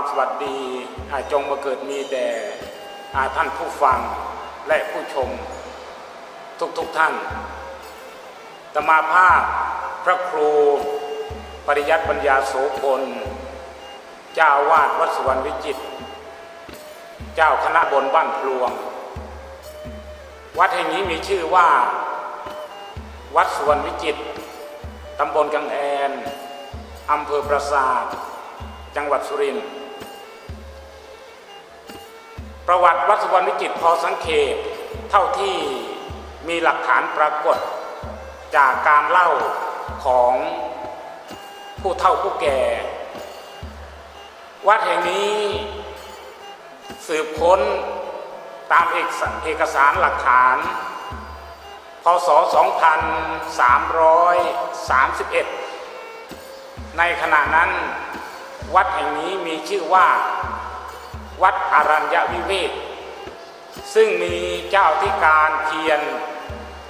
สุขความสวัสดีอาจงมาเกิดมีแด่อาท่านผู้ฟังและผู้ชมทุกๆทท่านตมาภาพพระครูปริยัติปัญญาโสพล เจ้าวาดวัดสวรรณวิจิต เจ้าคณะบนบ้านพลวง วัดแห่งนี้มีชื่อว่า วัดสุวรรณวิจิต ตำบลกังแอนอำเภอปราสาท จังหวัดสุรินทร์ ประวัติวัดสุวรรณวิจิตพอสังเกตเท่าที่มีหลักฐานปรากฏ จากการเล่าของผู้เฒ่าผู้แก่ วัดแห่งนี้สืบค้นตามเอกสเอกสารหลักฐานพศ 2331 ในขณะนั้นวัดแห่งนี้มีชื่อว่า วัดอรัญญวิเวกซึ่งมีเจ้าที่การเพียร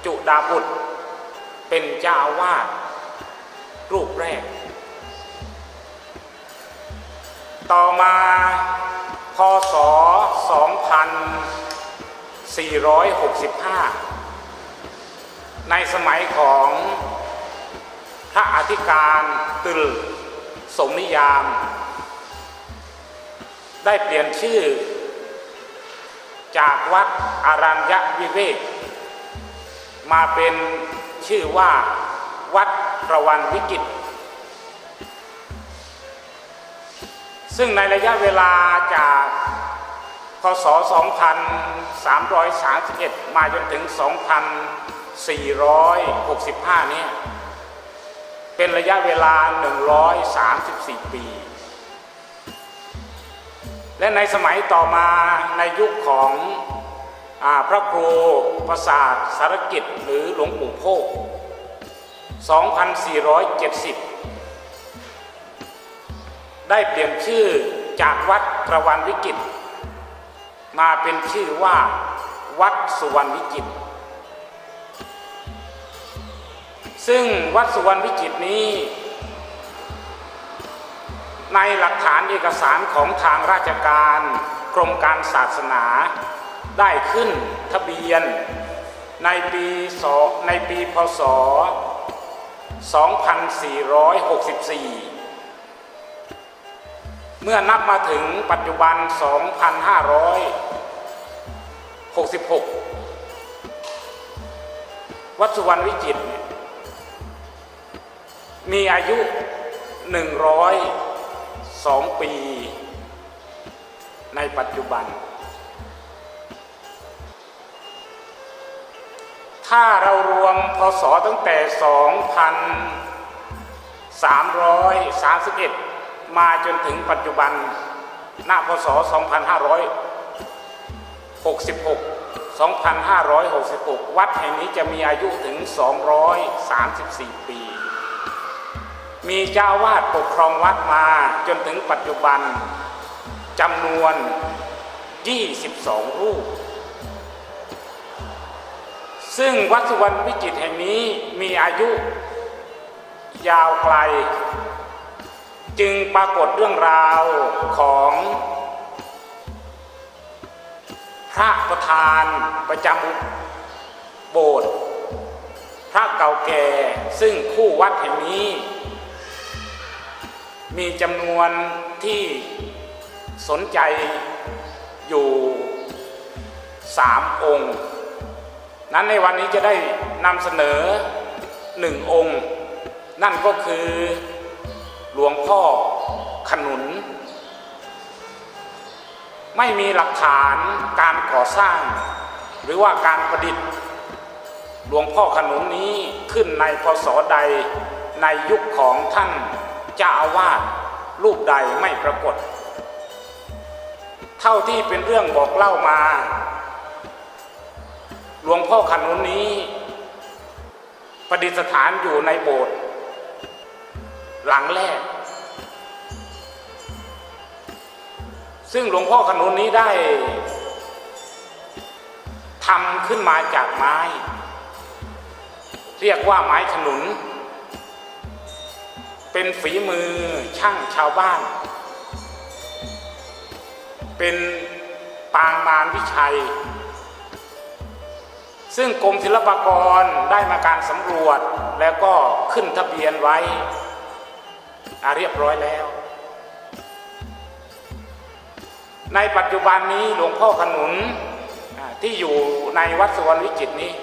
จุดาบุตร เป็นเจ้าวาสรูปแรก ต่อมาพศ 2465 ในสมัยของพระอธิการตึลสมนิยาม ได้เปลี่ยนชื่อ จากวัดอารัญญวิเวกมาเป็นชื่อว่าวัดประวันวิกิต ซึ่งในระยะเวลาจากพศ 2331 มาจนถึง 2465 นี่เป็นระยะเวลา 134 ปี และในสมัยต่อมาในยุคของอพระครูประสาทสารกิจหรือหลวงปู่โพก2470 ได้เปลี่ยนชื่อจากวัดกระวันวิกิต มาเป็นชื่อว่าวัดสุวรรณวิจิต ซึ่งวัดสุวรรณวิจิตนี้ ในหลักฐานเอกสารของทางราชการ กรมการศาสนา ได้ขึ้นทะเบียน ในปีสในปีพศ 2464 เมื่อนับมาถึงปัจจุบัน 2566 วัดสุวรรณวิจิตรเนี่ย มีอายุ102ปี ในปัจจุบัน ถ้าเรารวมพศตั้งแต่ 2,331 มาจนถึงปัจจุบันณพศ 2566 2566 วัดแห่งนี้จะมีอายุถึง 234 ปี มีเจ้าวาดปกครองวัดมาจนถึงปัจจุบันจำนวน 22 รูป ซึ่งวัดสุวรรณวิจิตรแห่งนี้มีอายุยาวไกล จึงปรากฏเรื่องราวของพระประธานประจำโบสถ์พระเก่าแก่ซึ่งคู่วัดแห่งนี้ มีจำนวนที่สนใจอยู่สามองค์ นั้นในวันนี้จะได้นำเสนอหนึ่งองค์ นั่นก็คือหลวงพ่อขนุน ไม่มีหลักฐานการก่อสร้าง หรือว่าการประดิษฐ์ หลวงพ่อขนุนนี้ขึ้นในพศใดในยุคของท่าน เจ้าอาวาสรูปใดไม่ปรากฏ เท่าที่เป็นเรื่องบอกเล่ามา หลวงพ่อขนุนนี้ ประดิษฐานอยู่ในโบสถ์หลังแรก ซึ่งหลวงพ่อขนุนนี้ได้ทำขึ้นมาจากไม้ เรียกว่าไม้ขนุน เป็นฝีมือช่างชาวบ้าน เป็นปางมารวิชัย ซึ่งกรมศิลปากรได้มาการสำรวจแล้วก็ขึ้นทะเบียนไว้อ่าเรียบร้อยแล้ว ในปัจจุบันนี้หลวงพ่อขนุนที่อยู่ในวัดสวรรวิจิตรนี้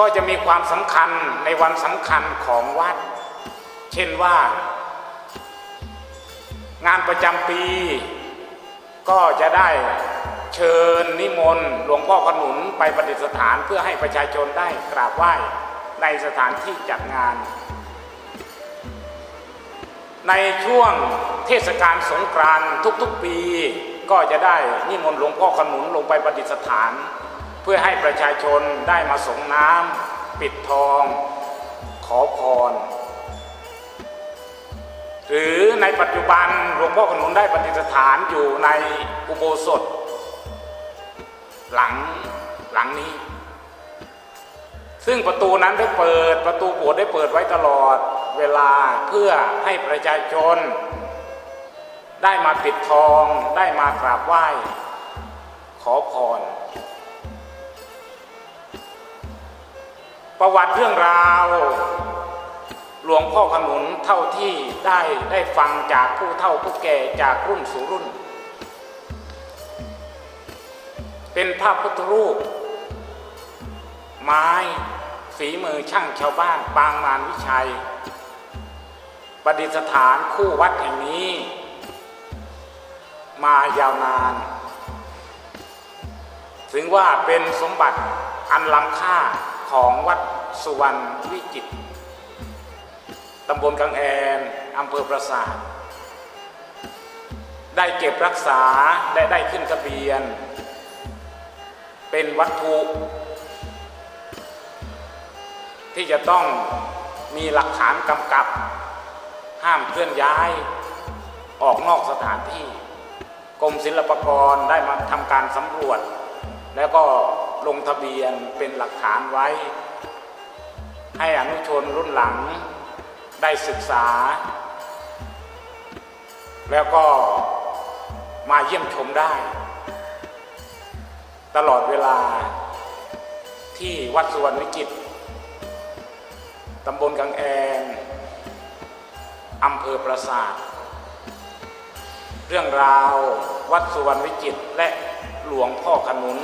ก็จะมีความสำคัญในวันสำคัญของวัด เช่นว่า งานประจำปี ก็จะได้เชิญนิมนต์หลวงพ่อขนุนไปประดิษฐานเพื่อให้ประชาชนได้กราบไหว้ในสถานที่จัดงาน ในช่วงเทศกาลสงกรานต์ทุกๆปี ก็จะได้นิมนต์หลวงพ่อขนุนลงไปประดิษฐาน เพื่อให้ประชาชนได้มาสงน้ำปิดทอง ขอพร หรือในปัจจุบันหลวงพ่อขนุนได้ประดิษฐานอยู่ในอุโบสถ หลังหลังนี้ ซึ่งประตูนั้นได้เปิดประตูโบสถ์ได้เปิดไว้ตลอดเวลาเพื่อให้ประชาชน ได้มาปิดทองได้มากราบไหว้ ขอพร ประวัติเรื่องราว หลวงพ่อขนุนเท่าที่ได้ได้ฟังจากผู้เฒ่าผู้แก่จากรุ่นสู่รุ่น เป็นพระพุทธรูป ไม้ฝีมือช่างชาวบ้านปางมารวิชัย ประดิษฐานคู่วัดแห่งนี้ มายาวนาน ถึงว่าเป็นสมบัติอันล้ำค่า ของวัดสุวรรณวิจิตตำบลกังแอนอำเภอปราสาท ได้เก็บรักษาและได้ขึ้นทะเบียน เป็นวัตถุ ที่จะต้องมีหลักฐานกำกับ ห้ามเคลื่อนย้ายออกนอกสถานที่ กรมศิลปากรได้มาทำการสำรวจ แล้วก็ ลงทะเบียนเป็นหลักฐานไว้ ให้อนุชนรุ่นหลังได้ศึกษา แล้วก็มาเยี่ยมชมได้ ตลอดเวลาที่วัดสุวรรณวิจิตตำบลกังแอนอำเภอปราสาท เรื่องราววัดสุวรรณวิจิตและหลวงพ่อขนุน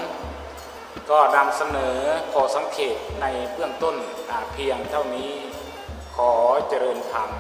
ก็นำเสนอขอสังเกตในเบื้องต้นเพียงเท่านี้ขอเจริญธรรม